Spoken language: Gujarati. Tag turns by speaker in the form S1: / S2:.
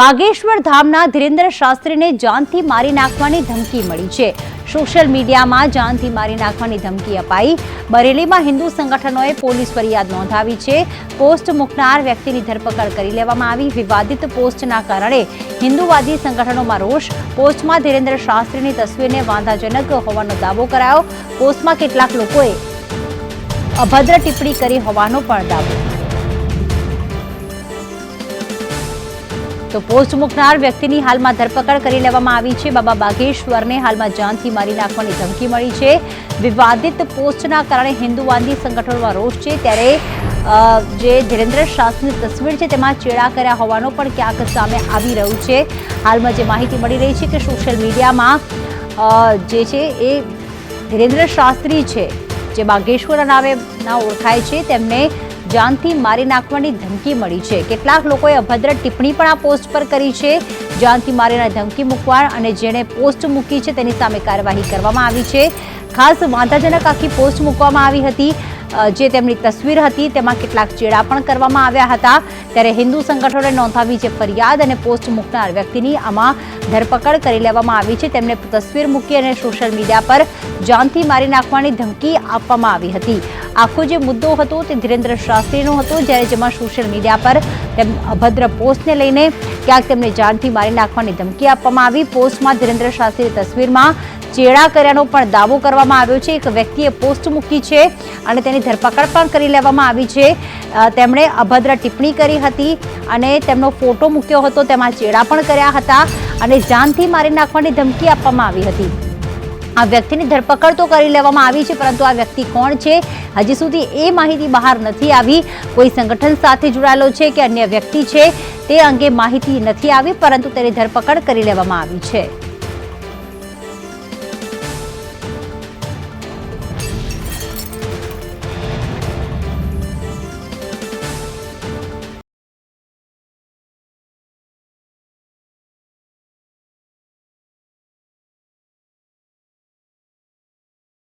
S1: બાગેશ્વર ધામના ધીરેન્દ્ર શાસ્ત્રીને જાનથી મારી નાખવાની ધમકી મળી છે. સોશિયલ મીડિયામાં જાનથી મારી નાખવાની ધમકી અપાઈ. બરેલીમાં હિન્દુ સંગઠનોએ પોલીસ ફરિયાદ નોંધાવી છે. પોસ્ટ મૂકનાર વ્યક્તિની ધરપકડ કરી લેવામાં આવી. વિવાદિત પોસ્ટના કારણે હિન્દુવાદી સંગઠનોમાં રોષ. પોસ્ટમાં ધીરેન્દ્ર શાસ્ત્રીની તસવીરને વાંધાજનક હોવાનો દાવો કરાયો. પોસ્ટમાં કેટલાક લોકોએ અભદ્ર ટિપ્પણી કરી હોવાનો પણ દાવો. તો પોસ્ટ મૂકનાર વ્યક્તિની હાલમાં ધરપકડ કરી લેવામાં આવી છે. બાબા બાગેશ્વરને હાલમાં જાનથી મારી નાખવાની ધમકી મળી છે. વિવાદિત પોસ્ટના કારણે હિન્દુવાદી સંગઠનોમાં રોષ છે. ત્યારે જે ધીરેન્દ્ર શાસ્ત્રીની તસવીર છે તેમાં ચેડા કર્યા હોવાનો પણ ક્યાંક સામે આવી રહ્યું છે. હાલમાં જે માહિતી મળી રહી છે કે સોશિયલ મીડિયામાં જે છે એ ધીરેન્દ્ર શાસ્ત્રી છે. જે બાગેશ્વર નામે ઓળખાય છે. તેમને જાનથી મારી નાખવાની ધમકી મળી છે. કેટલાક લોકોએ અભદ્ર ટિપ્પણી પણ આ પોસ્ટ પર કરી છે. જાનથી મારીને ધમકી મૂકવા અને જેણે પોસ્ટ મૂકી છે તેની સામે કાર્યવાહી કરવામાં આવી છે. ખાસ વાંધાજનક આખી પોસ્ટ મૂકવામાં આવી હતી જે તેમની તસવીર હતી, તેમાં કેટલાક ચેડા પણ કરવામાં આવ્યા હતા. ત્યારે હિન્દુ સંગઠનોએ નોંધાવી છે ફરિયાદ અને પોસ્ટ મૂકનાર વ્યક્તિની આમાં ધરપકડ કરી લેવામાં આવી છે. તેમને તસવીર મૂકી અને સોશિયલ મીડિયા પર જાનથી મારી નાખવાની ધમકી આપવામાં આવી હતી. આખો જે મુદ્દો હતો તે ધીરેન્દ્ર શાસ્ત્રીનો હતો, જ્યારે જેમાં સોશિયલ મીડિયા પર તેમ અભદ્ર પોસ્ટને લઈને ક્યાંક તેમને જાનથી મારી નાખવાની ધમકી આપવામાં આવી. પોસ્ટમાં ધીરેન્દ્ર શાસ્ત્રીની તસવીરમાં ચેડા કર્યાનો પણ દાવો કરવામાં આવ્યો છે. એક વ્યક્તિએ પોસ્ટ મૂકી છે અને તેની ધરપકડ પણ કરી લેવામાં આવી છે. તેમણે અભદ્ર ટિપ્પણી કરી હતી અને તેમનો ફોટો મૂક્યો હતો. તેમાં ચેડા પણ કર્યા હતા અને જાનથી મારી નાખવાની ધમકી આપવામાં આવી હતી. આ વ્યક્તિની ધરપકડ તો કરી લેવામાં આવી છે, પરંતુ આ વ્યક્તિ કોણ છે? હજી સુધી એ માહિતી બહાર નથી આવી. કોઈ સંગઠન સાથે જોડાયેલો છે કે અન્ય વ્યક્તિ છે, તે અંગે માહિતી નથી આવી, પરંતુ તેની ધરપકડ કરી લેવામાં આવી છે.